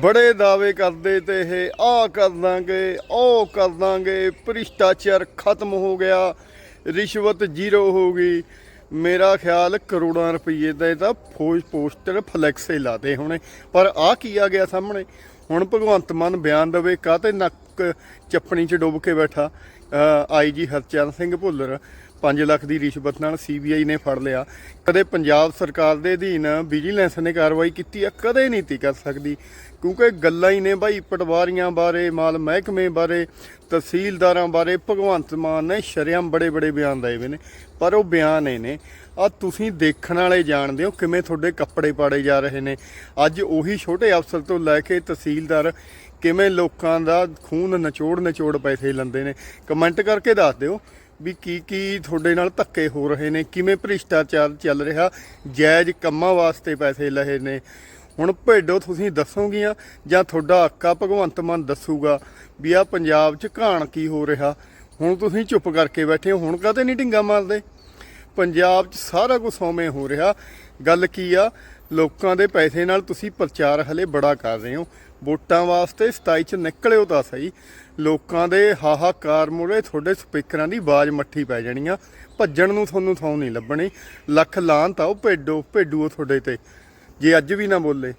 ਬੜੇ ਦਾਅਵੇ ਕਰਦੇ ਤੇ ਇਹ ਆ ਕਰ ਦਾਂਗੇ, ਉਹ ਕਰ ਦਾਂਗੇ, ਭ੍ਰਿਸ਼ਟਾਚਾਰ ਖਤਮ ਹੋ ਗਿਆ, ਰਿਸ਼ਵਤ ਜ਼ੀਰੋ ਹੋ ਗਈ। ਮੇਰਾ ਖਿਆਲ ਕਰੋੜਾਂ ਰੁਪਏ ਦਾ ਇਹਦਾ ਫੌਜ ਪੋਸਟਰ ਫਲੈਕਸ ਹੀ ਲਾਤੇ ਹੋਣੇ। ਪਰ ਆ ਕੀ ਆ ਗਿਆ ਸਾਹਮਣੇ? ਹੁਣ ਭਗਵੰਤ ਮਾਨ ਬਿਆਨ ਦਵੇ ਕਾਤੇ ਨੱਕ ਚੱਪਣੀ 'ਚ ਡੁੱਬ ਕੇ ਬੈਠਾ ਆਈਜੀ ਹਰਚਰਨ ਸਿੰਘ ਭੁੱਲਰ 5 ਲੱਖ ਦੀ ਰਿਸ਼ਵਤ ਨਾਲ ਸੀਬੀਆਈ ਨੇ ਫੜ ਲਿਆ। ਕਦੇ ਪੰਜਾਬ ਸਰਕਾਰ ਦੇ ਅਧੀਨ ਵਿਜੀਲੈਂਸ ਨੇ ਕਾਰਵਾਈ ਕੀਤੀ ਆ? ਕਦੇ ਨਹੀਂ ਤੀ ਕਰ ਸਕਦੀ। ਕਿਉਂਕਿ ਗੱਲਾਂ ਹੀ ਨੇ ਭਾਈ ਪਟਵਾਰੀਆਂ ਬਾਰੇ, ਮਾਲ ਮਹਿਕਮੇ ਬਾਰੇ, ਤਹਿਸੀਲਦਾਰਾਂ ਬਾਰੇ, ਭਗਵੰਤ ਮਾਨ ਨੇ ਸ਼ਰਿਆਮ ਬੜੇ ਬੜੇ ਬਿਆਨ ਦਏ ਵੇ ਨੇ। ਪਰ ਉਹ ਬਿਆਨ ਇਹ ਨੇ, ਆ ਤੁਸੀਂ ਦੇਖਣ ਵਾਲੇ ਜਾਣਦੇ ਹੋ ਕਿਵੇਂ ਤੁਹਾਡੇ ਕੱਪੜੇ ਪਾੜੇ ਜਾ ਰਹੇ ਨੇ। ਅੱਜ ਉਹੀ ਛੋਟੇ ਅਫਸਰ ਤੋਂ ਲੈ ਕੇ ਤਹਿਸੀਲਦਾਰ ਕਿਵੇਂ ਲੋਕਾਂ ਦਾ ਖੂਨ ਨਚੋੜ ਨਚੋੜ ਪੈਸੇ ਲੈਂਦੇ ਨੇ? ਕਮੈਂਟ ਕਰਕੇ ਦੱਸ ਦਿਓ ਵੀ ਕੀ ਕੀ ਤੁਹਾਡੇ ਨਾਲ ਧੱਕੇ ਹੋ ਰਹੇ ਨੇ, ਕਿਵੇਂ ਭ੍ਰਿਸ਼ਟਾਚਾਰ ਚੱਲ ਰਿਹਾ, ਜਾਇਜ਼ ਕੰਮਾਂ ਵਾਸਤੇ ਪੈਸੇ ਲਏ ਨੇ। ਹੁਣ ਭੇਡੋ ਤੁਸੀਂ ਦੱਸੋਗੀਆਂ ਜਾਂ ਤੁਹਾਡਾ ਅੱਕਾ ਭਗਵੰਤ ਮਾਨ ਦੱਸੂਗਾ ਵੀ ਆ ਪੰਜਾਬ 'ਚ ਘਾਣ ਕੀ ਹੋ ਰਿਹਾ? ਹੁਣ ਤੁਸੀਂ ਚੁੱਪ ਕਰਕੇ ਬੈਠੇ ਹੋ, ਹੁਣ ਕਾਹਤੇ ਨਹੀਂ ਢਿੰਗਾ ਮਾਰਦੇ? ਪੰਜਾਬ 'ਚ ਸਾਰਾ ਕੁਝ ਸੌਵੇਂ ਹੋ ਰਿਹਾ। ਗੱਲ ਕੀ ਆ? ਲੋਕਾਂ ਦੇ ਪੈਸੇ ਨਾਲ ਤੁਸੀਂ ਪ੍ਰਚਾਰ ਹਲੇ ਬੜਾ ਕਰ ਰਹੇ ਹੋ। ਵੋਟਾਂ ਵਾਸਤੇ 27 ਚ ਨਿਕਲਿਓ ਤਾਂ ਸਹੀ। ਲੋਕਾਂ ਦੇ ਹਾਹਾਕਾਰ ਮੂਹਰੇ ਤੁਹਾਡੇ ਸਪੀਕਰਾਂ ਦੀ ਆਵਾਜ਼ ਮੱਠੀ ਪੈ ਜਾਣੀ ਆ। ਭੱਜਣ ਨੂੰ ਤੁਹਾਨੂੰ ਥਾਂ ਨਹੀਂ ਲੱਭਣੀ। ਲੱਖ ਲਾਂਤ ਆ ਉਹ ਭੇਡੋ, ਭੇਡੂਓ ਤੁਹਾਡੇ ਤੇ। ਜੇ ਅੱਜ ਵੀ ਨਾ ਬੋਲੇ।